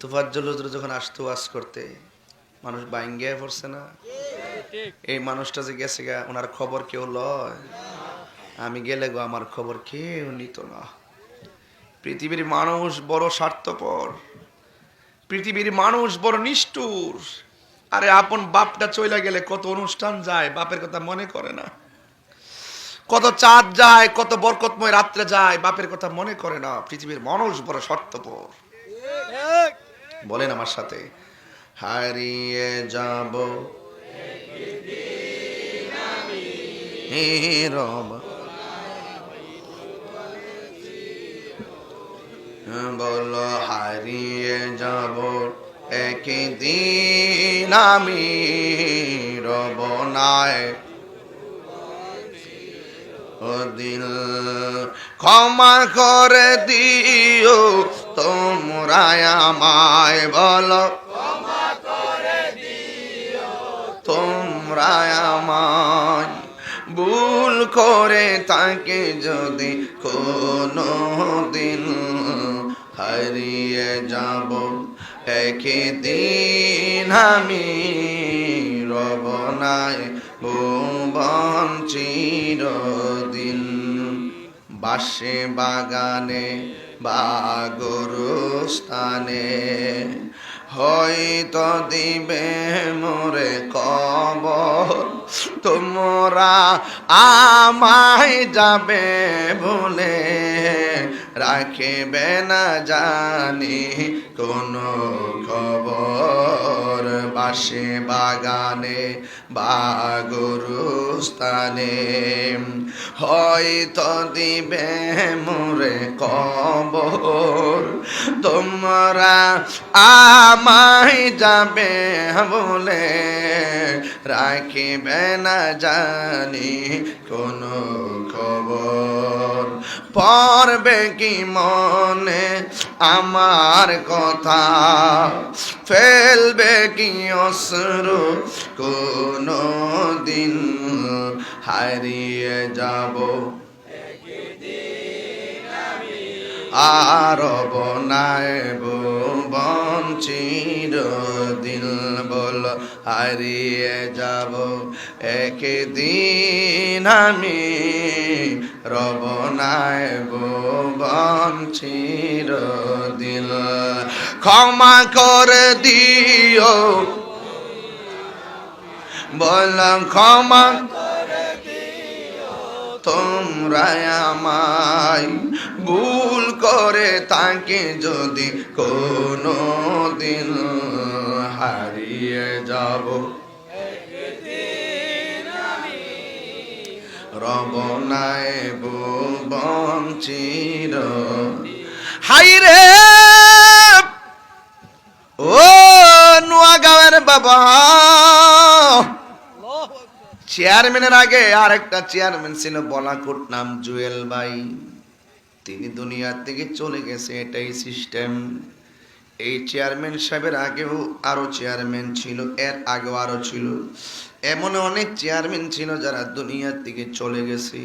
তুফাজ্জল হুজুর যখন আসতো ওয়াজ করতে, মানুষ বাইঙ্গিয়া পড়ছে না। এই মানুষটা যে গেছে গা, ওনার খবর কেউ লয়? আমি গেলে গো, আমার খবর কেউ নিত না। পৃথিবীর মানুষ বড় স্বার্থপর। পৃথিবীর মানুষ বড় নিষ্ঠুর। আরে আপন বাপটা চইলা গেলে কত অনুষ্ঠান যায়, বাপের কথা মনে করে না। কত চাঁদ যায়, কত বরকতময় রাত্রে যায়, বাপের কথা মনে করে না। পৃথিবীর মানুষ বড় স্বার্থপর। বলেন আমার সাথে। হারিয়ে যাব। রব। হারিয়ে যাব। একদিন আমি রব নাই। দিল, ক্ষমা করে দিও। তোমরা আমায় বলো। তোমরা আমায় ভুল করে তাকে যদি কোনো দিন হারিয়ে যাব একদিন আমি, রব নাই ভুবন চিরদিন। বাসে বাগানে বা গুরুস্থানে হয়তো দিবে মোরে কবর তোমরা আমায় যাবে বলে। রাখিবে না জানি, কোনো খবর বাসে বাগানে বা গরুস্থানে হয়তো দিবে মোরে কবর, তোমরা আমায় যাবে বলে। রাখিবে না জানি, কোনো খবর পড়বে কি মনে? আমার কথা ফেলবে কি অশ্রু? কোনো দিন হারিয়ে যাব। আর বনায় বঞ্চির দিল বল হারিয়ে যাব। একদিন আমি রবনায় বঞ্চির দিল ক্ষমা করে দিও। বললাম ক্ষমা তোমরা আমায় ভুল করে তাকে যদি কোনো দিন হারিয়ে যাব। রবনায় বঞ্চির হাই রে! ও নোয়াগাঁওয়ের বাবা। চেয়ারম্যানের আগে আর একটা চেয়ারম্যান ছিল বলাকুট নাম জুয়েল ভাই। তিনি দুনিয়ার থেকে চলে গেছে, এটাই সিস্টেম এই চেয়ারম্যান সাহেবের আগেও আরও চেয়ারম্যান ছিল, এর আগেও আরও ছিল। এমন অনেক চেয়ারম্যান ছিল যারা দুনিয়ার দিকে চলে গেছে।